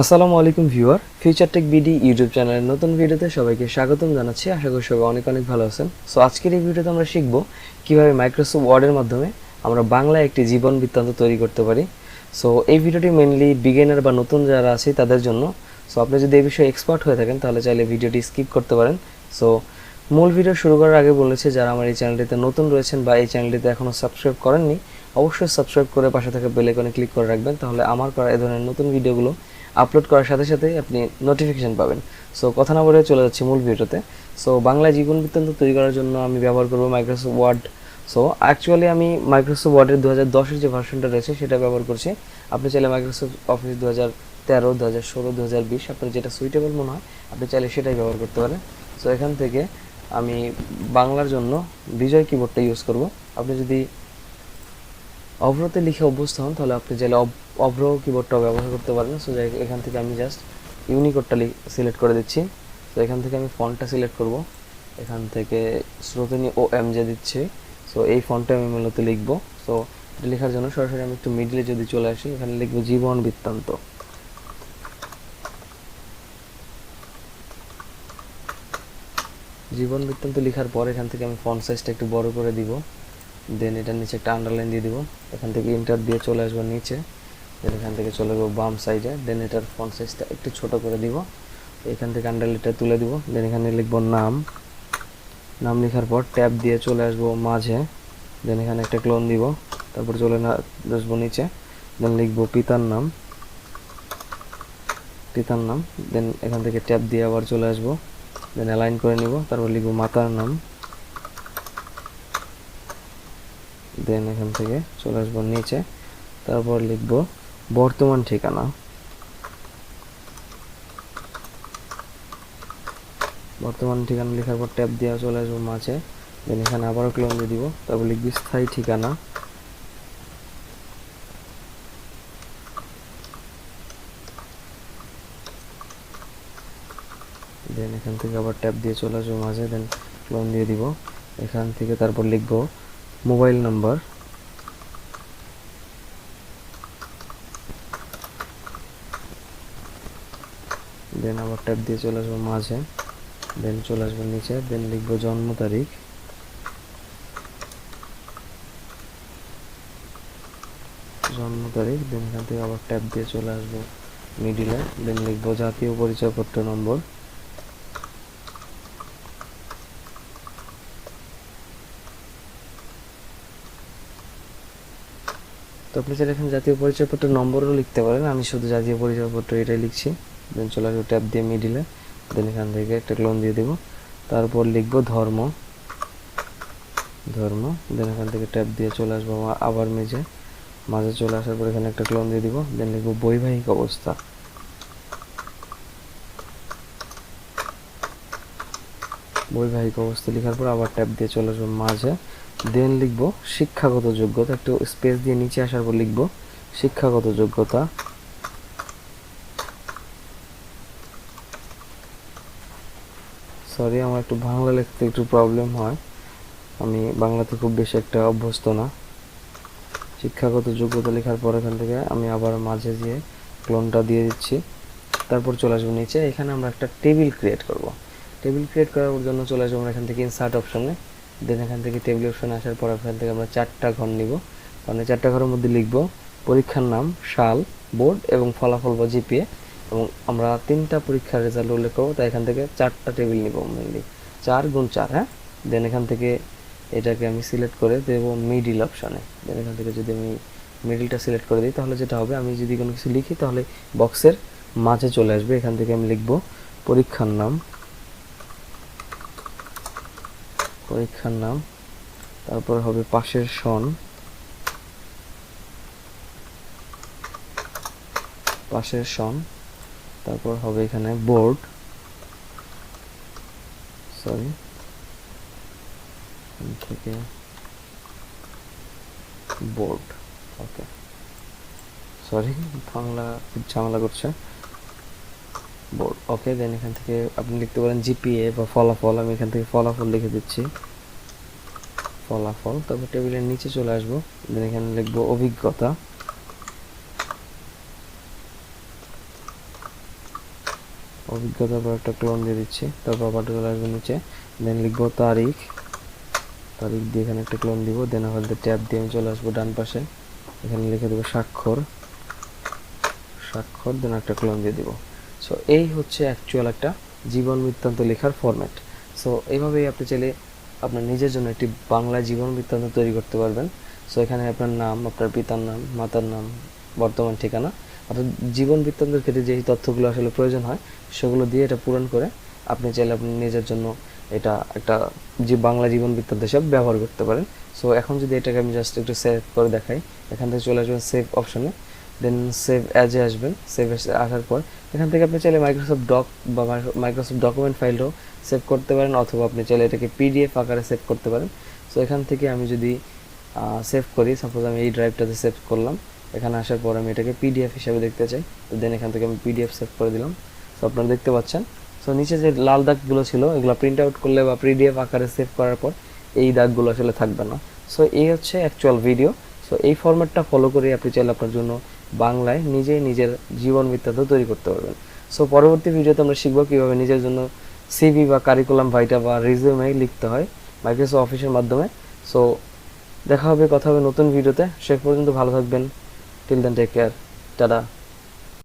আসসালামু আলাইকুম viewer future tech BD YouTube চ্যানেলের নতুন ভিডিওতে সবাইকে স্বাগতম জানাচ্ছি। আশা করি সবাই অনেক অনেক ভালো আছেন। সো আজকের এই ভিডিওতে আমরা শিখব কীভাবে মাইক্রোসফট ওয়ার্ডের মাধ্যমে আমরা বাংলায় একটি জীবন বৃত্তান্ত তৈরি করতে পারি। সো এই ভিডিওটি মেনলি বিগিনার বা নতুন যারা আছে তাদের জন্য। সো আপনি যদি এই বিষয়ে এক্সপার্ট হয়ে থাকেন, তাহলে চাইলে ভিডিওটি স্কিপ করতে পারেন। সো মূল ভিডিও শুরু করার আগে বলেছে, যারা আমার এই চ্যানেলটিতে নতুন রয়েছেন বা এই চ্যানেলটিতে এখনও সাবস্ক্রাইব করেননি, অবশ্যই সাবস্ক্রাইব করে পাশে থাকা বেল আইকনে ক্লিক করে রাখবেন। তাহলে আমার করা এই ধরনের নতুন ভিডিওগুলো আপলোড করার সাথে সাথে আপনি নোটিফিকেশান পাবেন। সো কথা না বলে চলে যাচ্ছি মূল ভিডিওতে। সো বাংলা জীবন বৃত্তান্ত তৈরি করার জন্য আমি ব্যবহার করব মাইক্রোসফট ওয়ার্ড সো অ্যাকচুয়ালি আমি মাইক্রোসফট ওয়ার্ডের দু হাজার দশের যে ভার্সনটা রয়েছে, সেটা ব্যবহার করছি। আপনি চাইলে মাইক্রোসফট অফিস দু হাজার তেরো দু হাজার ষোলো দু হাজার বিশ, আপনার যেটা সুইটেবল মনে হয়, আপনি চাইলে সেটাই ব্যবহার করতে পারেন। সো এখান থেকে আমি বাংলার জন্য বিজয় কিবোর্ডটা ইউজ করব। আপনি যদি অভ্রতে লিখে অভ্যস্ত হন, তাহলে আপনি চাইলে অভ্র কিবোর্ডটাও ব্যবহার করতে পারবেন সো এখান থেকে আমি জাস্ট ইউনিকোডটা সিলেক্ট করে দিচ্ছি। তো এখান থেকে আমি ফন্টটা সিলেক্ট করব। এখান থেকে শ্রোতনী ও এম যে দিচ্ছে। সো এই ফন্টটা আমি মূলত লিখব। সো এটা লেখার জন্য সরাসরি আমি একটু মিডলে যদি চলে আসি, এখানে লিখব জীবন বৃত্তান্ত। জীবন বৃত্তান্ত লেখার পর এখান থেকে আমি ফন্ট সাইজটা একটু বড় করে দিব। দেন এটার নিচে একটা আন্ডারলাইন দিয়ে দিব। এখান থেকে ইন্টার দিয়ে চলে আসব নিচে। এখান থেকে চলে যাব বাম সাইডে দেন এটার ফন্ট সাইজটা একটু ছোট করে দিব। এখান থেকে আন্ডারলাইনটা তুলে দিব। দেন এখানে লিখব নাম। নাম লেখার পর ট্যাব দিয়ে চলে আসব মাঝে। দেন এখানে একটা ক্লোন দিব। তারপর চলে না আসব নিচে। দেন লিখব পিতার নাম। পিতার নাম। দেন এখান থেকে ট্যাব দিয়ে আবার চলে আসব। দেন অ্যালাইন করে নিব। তারপর লিখব মাতার নাম। দেন এখান থেকে চলে আসব নিচে। তারপর লিখব বর্তমান ঠিকানা। বর্তমান ঠিকানা লেখার পর ট্যাব দেওয়া চলে আসব মাঝে। দেন এখানে আবারও ক্লোন দিয়ে দিব। তারপর লিখবি স্থায়ী ঠিকানা। দেন এখান থেকে আবার ট্যাব দিয়ে চলে আসব মাঝে। দেন ক্লোন দিয়ে দিব। এখান থেকে তারপর লিখব মোবাইল নাম্বার। দেন আবার ট্যাব দিয়ে চলে আসব মাঝে। দেন চলে আসব নিচে। দেন লিখব জন্ম তারিখ। জন্ম তারিখ দেন এখান থেকে আবার ট্যাব দিয়ে চলে আসব মিডিলে দেন লিখব জাতীয় পরিচয়পত্র নম্বর। তো আপনি চাইলে এখানে জাতীয় পরিচয়পত্র নম্বরও লিখতে পারেন। আমি শুধু জাতীয় পরিচয়পত্র এটাই লিখছি। দেন চলে আসব ট্যাব দিয়ে মিডিলে দেন এখান থেকে একটা ক্লোন দিয়ে দেবো। তারপর লিখব ধর্ম। ধর্ম। দেন এখান থেকে ট্যাব দিয়ে চলে আসব আবার মেঝে। মাঝে চলে আসার পর এখানে একটা ক্লোন দিয়ে দিব। দেন লিখব বৈবাহিক অবস্থা। বৈবাহিক অবস্থা লেখার পর আবার ট্যাব দিয়ে চলে আসব মাঝে। দেন লিখব শিক্ষাগত যোগ্যতা। একটু স্পেস দিয়ে নিচে আসার পর লিখব শিক্ষাগত যোগ্যতা। সরি আমার একটু বাংলা লিখতে একটু প্রবলেম হয়। আমি বাংলাতে খুব বেশি একটা অভ্যস্ত না। শিক্ষাগত যোগ্যতা লেখার পর এখান থেকে আমি আবার মাঝে দিয়ে ক্লোনটা দিয়ে দিচ্ছি। তারপর চলে আসব নিচে। এখানে আমরা একটা টেবিল ক্রিয়েট করব। টেবিল ক্রিয়েট করার জন্য চলে আসব আমরা এখান থেকে ইনসার্ট অপশনে দেন এখান থেকে টেবিল অপশনে আসার পর এখান থেকে আমরা চারটা ঘর নিব। মানে চারটা ঘরের মধ্যে লিখব পরীক্ষার নাম, সাল বোর্ড এবং ফলাফল বা জিপিএ এবং আমরা তিনটা পরীক্ষার রেজাল্ট উল্লেখ করব, তাই এখান থেকে চারটা টেবিল নিব মেনলি চার গুণ চার হ্যাঁ? দেন এখান থেকে এটাকে আমি সিলেক্ট করে দেবো মিডিল অপশানে দেন এখান থেকে যদি আমি মিডিলটা সিলেক্ট করে দিই, তাহলে যেটা হবে, আমি যদি কোনো কিছু লিখি, তাহলে বক্সের মাঝে চলে আসবে। এখান থেকে আমি লিখব পরীক্ষার নাম। পরীক্ষার নাম, তারপর হবে পাশের সন। পাশের সন। তারপর হবে এখানে বোর্ড সরি থেকে বোর্ড ওকে সরি বাংলা ঝামেলা করছে। বোর্ড ওকে দেন এখান থেকে আপনি লিখতে পারেন জিপিএ বা ফলাফল। আমি এখান থেকে ফলাফল লিখে দিচ্ছি। ফলাফল, তারপর টেবিলের নিচে চলে আসব। দেন এখানে লিখব অভিজ্ঞতা। অভিজ্ঞতার পর একটা ক্লোন দিয়ে দিচ্ছি। তারপর আবার চলে আসব নিচে। দেন লিখব তারিখ। তারিখ দিয়ে এখানে একটা ক্লোন দিব। দেন আমাদের ট্যাব দিয়ে আমি চলে আসব ডান পাশে। এখানে লিখে দেবো স্বাক্ষর। স্বাক্ষর দেন একটা ক্লোন দিয়ে দিব। সো এই হচ্ছে অ্যাকচুয়াল একটা জীবন বৃত্তান্ত লেখার ফরম্যাট সো এইভাবেই আপনি চাইলে আপনার নিজের জন্য একটি বাংলা জীবন বৃত্তান্ত তৈরি করতে পারবেন। সো এখানে আপনার নাম, আপনার পিতার নাম, মাতার নাম, বর্তমান ঠিকানা। অর্থাৎ জীবন বৃত্তান্তের ক্ষেত্রে যেই তথ্যগুলো আসলে প্রয়োজন হয়, সেগুলো দিয়ে এটা পূরণ করে আপনি চাইলে আপনি নিজের জন্য এটা একটা যে বাংলা জীবন বৃত্তান্ত হিসাবে ব্যবহার করতে পারেন। সো এখন যদি এটাকে আমি জাস্ট একটু সেভ করে দেখাই, এখান থেকে চলে আসবেন সেভ অপশনে দেন সেভ অ্যাজে আসবেন। সেভ আসার পর এখান থেকে আপনি চাইলে মাইক্রোসফট ডক বা মাইক্রোসফট ডকুমেন্ট ফাইলটাও সেভ করতে পারেন, অথবা আপনি চাইলে এটাকে পিডিএফ আকারে সেভ করতে পারেন। সো এখান থেকে আমি যদি সেভ করি সাপোজ আমি এই ড্রাইভটাতে সেভ করলাম। এখানে আসার পর আমি এটাকে পিডিএফ হিসাবে দেখতে চাই। তো দেন এখান থেকে আমি পিডিএফ সেভ করে দিলাম। সো আপনারা দেখতে পাচ্ছেন। সো নিচে যে লাল দাগগুলো ছিল, এগুলো প্রিন্ট আউট করলে বা পিডিএফ আকারে সেভ করার পর এই দাগগুলো আসলে থাকবে না। সো এই হচ্ছে অ্যাকচুয়াল ভিডিও সো এই ফরম্যাটটা ফলো করে আপনি চাইলে আপনার জন্য বাংলায় নিজেই নিজের জীবন বৃত্তান্ত তৈরি করতে পারবেন। সো পরবর্তী ভিডিওতে আমরা শিখব কীভাবে নিজের জন্য সিভি বা কারিকুলাম ভাইটা বা রিজিউমে লিখতে হয় মাইক্রোসফট অফিসের মাধ্যমে। সো দেখা হবে, কথা হবে নতুন ভিডিওতে সে পর্যন্ত ভালো থাকবেন। Till then take care tata.